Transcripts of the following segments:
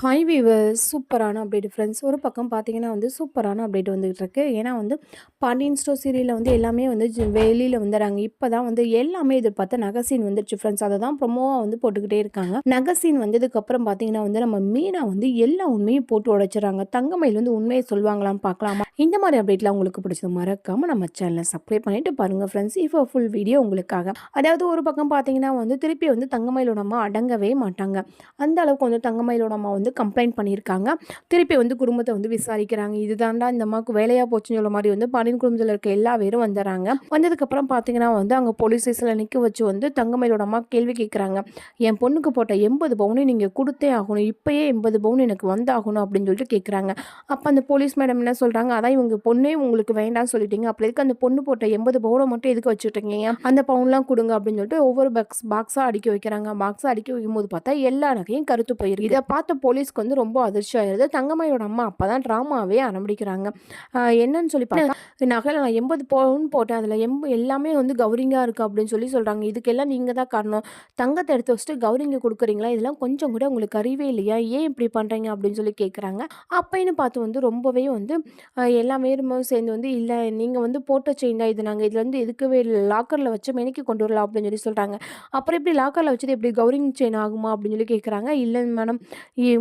Hi viewers சூப்பரான update friends ஒரு பக்கம் பார்த்தீங்கன்னா வந்து சூப்பரான அப்டேட் வந்துகிட்டு இருக்கு ஏன்னா வந்து பாண்டியன் ஸ்டோர் சீரியலில் வந்து எல்லாமே வந்து வெளியில் வந்துடுறாங்க இப்போ தான் வந்து எல்லாமே எதிர்பார்த்த நகசீன் வந்துருச்சு ஃப்ரெண்ட்ஸ் அதை தான் ப்ரொமோவாக வந்து போட்டுக்கிட்டே இருக்காங்க. நகசீன் வந்ததுக்கப்புறம் பார்த்தீங்கன்னா வந்து நம்ம மீனா வந்து எல்லா உண்மையும் போட்டு உடைச்சிடறாங்க. தங்கமயில் வந்து உண்மையை சொல்லுவாங்களாம் பார்க்கலாமா இந்த மாதிரி அப்டேட்லாம் உங்களுக்கு பிடிச்சது மறக்காமல் நம்ம சேனலை சப்ஸ்கிரைப் பண்ணிட்டு பாருங்கள் ஃப்ரெண்ட்ஸ் இப்போ ஃபுல் வீடியோ உங்களுக்காக. அதாவது ஒரு பக்கம் பார்த்தீங்கன்னா வந்து திருப்பி வந்து தங்கமயிலோட அம்மா அடங்கவே மாட்டாங்க. அந்த அளவுக்கு வந்து தங்கமயிலோட அம்மா வந்து கம்ப்ளைண்ட் பண்ணியிருக்காங்க. திருப்பி வந்து குடும்பத்தை வந்து விசாரிக்கிறாங்க. இதுதான்டா இந்த அம்மாவுக்கு வேலையாக போச்சுன்னு சொல்ல மாதிரி வந்து பனின் குடும்பத்தில் இருக்க எல்லா பேரும் வந்துடுறாங்க. வந்ததுக்கப்புறம் பார்த்தீங்கன்னா வந்து அங்கே போலீஸ் ஸ்டேஷனில் நிற்க வச்சு வந்து தங்கமயிலோட அம்மா கேள்வி கேட்குறாங்க என் பொண்ணுக்கு போட்ட எண்பது பவுனு நீங்கள் கொடுத்தே ஆகணும். இப்போயே எண்பது பவுன் எனக்கு வந்தாகணும் அப்படின்னு சொல்லிட்டு கேட்குறாங்க அப்போ அந்த போலீஸ் மேடம் என்ன சொல்கிறாங்க அதான் இவங்க பொண்ணே உங்களுக்கு வேண்டாம்னு சொல்லிட்டீங்க. அப்படி இருக்கு அந்த பொண்ணு போட்ட எண்பது பவுனை மட்டும் எதுக்கு வச்சுட்டீங்க? அந்த பவுன்லாம் கொடுங்க அப்படின்னு சொல்லிட்டு ஒவ்வொரு பாக்ஸ் பாக்ஸாக அடிக்க வைக்கிறாங்க. பாக்ஸாக அடிக்க வைக்கும் போது பார்த்தா எல்லா நகையும் கருத்து போயிருக்கு. இதை பார்த்த போலீஸ் போலீஸ்க்கு வந்து ரொம்ப அதிர்ச்சி ஆயிடுது தங்கம்மையோட அம்மா அப்போ தான் ட்ராமாவே ஆரம்பிக்கிறாங்க. என்னன்னு சொல்லி பார்த்தா நகை நான் எண்பது பவுன் போட்டேன். அதில் எம்ப எல்லாமே வந்து கௌரிங்காக இருக்குது அப்படின்னு சொல்லி சொல்கிறாங்க இதுக்கெல்லாம் நீங்கள் தான் காரணம். தங்கத்தை எடுத்து வச்சுட்டு கௌரிங்க கொடுக்குறீங்களா? இதெல்லாம் கொஞ்சம் கூட உங்களுக்கு அறிவே இல்லையா? ஏன் இப்படி பண்ணுறீங்க அப்படின்னு சொல்லி கேட்குறாங்க அப்பைன்னு பார்த்து வந்து ரொம்பவே வந்து எல்லாமே சேர்ந்து வந்து இல்லை நீங்கள் வந்து போட்ட செயின் தான் இது. நாங்கள் இதில் வந்து எதுக்கவே லாக்கரில் வச்சு மெனிக்கு கொண்டு வரலாம். அப்படின்னு சொல்லி சொல்கிறாங்க அப்புறம் எப்படி லாக்கரில் வச்சது எப்படி கௌரிங் செயின் ஆகுமா? அப்படின்னு சொல்லி கேட்குறாங்க இல்லை மேடம்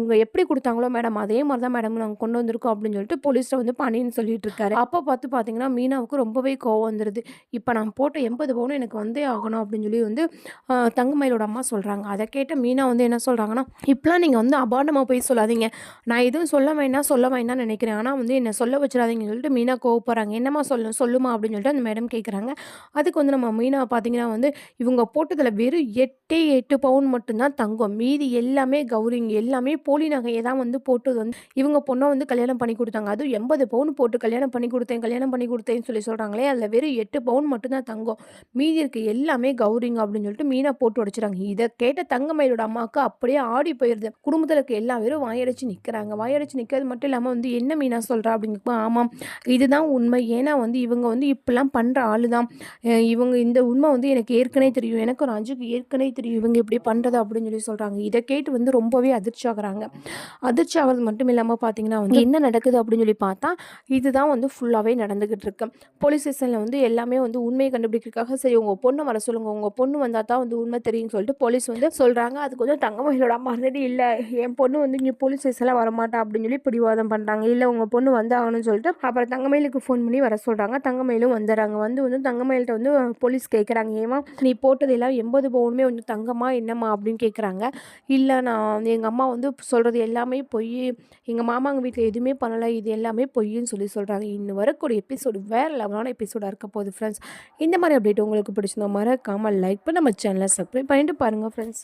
இவங்க எப்படி கொடுத்தாங்களோ மேடம் அதே மாதிரி தான் மேடம் நாங்கள் கொண்டு வந்திருக்கோம் அப்படின்னு சொல்லிட்டு போலீஸில் வந்து பண்ணின்னு சொல்லிட்டு இருக்காரு. அப்போ பார்த்து பார்த்தீங்கன்னா மீனாவுக்கு ரொம்பவே கோவம் வந்துடுது இப்போ நான் போட்ட எண்பது பவுனும் எனக்கு வந்தே ஆகணும் அப்படின்னு சொல்லி வந்து தங்கமயிலோட அம்மா சொல்கிறாங்க அதை கேட்ட மீனா வந்து என்ன சொல்கிறாங்கன்னா இப்போலாம் நீங்கள் வந்து அபாண்டமாக போய் சொல்லாதீங்க. நான் எதுவும் சொல்ல வேணாம் சொல்ல வேணாம் நினைக்கிறேன். ஆனால் வந்து என்னை சொல்ல வச்சிடாதீங்கன்னு சொல்லிட்டு மீனா கோவப்படுறாங்க. என்னம்மா சொல்லு சொல்லுமா? அப்படின்னு சொல்லிட்டு அந்த மேடம் கேட்குறாங்க அதுக்கு வந்து நம்ம மீனா பார்த்தீங்கன்னா வந்து இவங்க போட்டதில் வெறும் எட்டே எட்டு பவுன் மட்டும்தான் தங்கம். மீதி எல்லாமே கௌரிங் எல்லாமே போலி நகையை தான் வந்து போட்டு வந்து இவங்க பொண்ணை வந்து கல்யாணம் பண்ணி கொடுத்தாங்க. அதுவும் எண்பது பவுன் போட்டு கல்யாணம் பண்ணி கொடுத்தேன் கல்யாணம் பண்ணி கொடுத்தேன்னு சொல்லி சொல்கிறாங்களே அதில் வெறும் எட்டு பவுன் மட்டும்தான் தங்கம். மீதி இருக்க எல்லாமே கௌரிங்க அப்படின்னு சொல்லிட்டு மீனாக போட்டு உடைச்சிறாங்க இதை கேட்ட தங்கமயிலோட அம்மாவுக்கு அப்படியே ஆடி போயிடுது குடும்பத்தில் இருக்க எல்லா பேரும் வாயடைச்சு நிற்கிறாங்க வாயடைச்சு நிற்கிறது மட்டும் இல்லாமல் வந்து என்ன மீனா சொல்கிறா அப்படிங்க ஆமாம் இதுதான் உண்மை. ஏன்னா வந்து இவங்க வந்து இப்படிலாம் பண்ணுற ஆளு தான் இவங்க இந்த உண்மை வந்து எனக்கு ஏற்கனவே தெரியும். எனக்கு ஒரு அஞ்சுக்கு ஏற்கனவே தெரியும். இவங்க இப்படி பண்ணுறது அப்படின்னு சொல்லி சொல்கிறாங்க இதை கேட்டு வந்து ரொம்பவே அதிர்ச்சி ஆகுறாங்க. அதிர்ச்சி ஆகிறது மட்டும் இல்லாமல் பார்த்தீங்கன்னா வந்து என்ன நடக்குது அப்படின்னு சொல்லி பார்த்தா இதுதான் வந்து ஃபுல்லாகவே நடந்துக்கிட்டு இருக்கு. போலீஸ் ஸ்டேஷனில் வந்து எல்லாமே வந்து உண்மையை கண்டுபிடிக்கிறதுக்காக சரி உங்கள் பொண்ணு வர சொல்லுங்கள் உங்கள் பொண்ணு வந்தால் தான் வந்து உண்மை தெரியும்னு சொல்லிட்டு போலீஸ் வந்து சொல்கிறாங்க அதுக்கு வந்து தங்கமயிலோட அம்மா இருந்துட்டு இல்லை. என் பொண்ணு வந்து இங்கே போலீஸ் ஸ்டேஷனில் வரமாட்டா அப்படின்னு சொல்லி பிடிவாதம் பண்ணுறாங்க இல்லை உங்கள் பொண்ணு வந்து ஆகணும்னு சொல்லிட்டு அப்புறம் தங்கமயிலுக்கு ஃபோன் பண்ணி வர சொல்கிறாங்க தங்கமயிலும் வந்துடுறாங்க. வந்து வந்து தங்கமயில்கிட்ட வந்து போலீஸ் கேட்குறாங்க ஏமா நீ போட்டது எல்லாம் எண்பது பவுனுமே வந்து தங்கமா என்னம்மா அப்படின்னு கேட்குறாங்க இல்லை நான் எங்கள் அம்மா வந்து சொல்கிறது எல்லாமே பொய். எங்கள் மாமாங்க வீட்டில் எதுவுமே பண்ணலை. இது எல்லாமே பொய்ன்னு சொல்லி சொல்கிறாங்க இன்னும் வரக்கூடிய எபிசோடு வேறு லெவலான எபிசோடாக இருக்க போகுது ஃப்ரெண்ட்ஸ் இந்த மாதிரி அப்டேட் உங்களுக்கு பிடிச்சிருந்தோம் மறக்காமல் லைக் பண்ண நம்ம சேனலை சப்ஸ்கிரைப் பண்ணிட்டு பாருங்கள் ஃப்ரெண்ட்ஸ்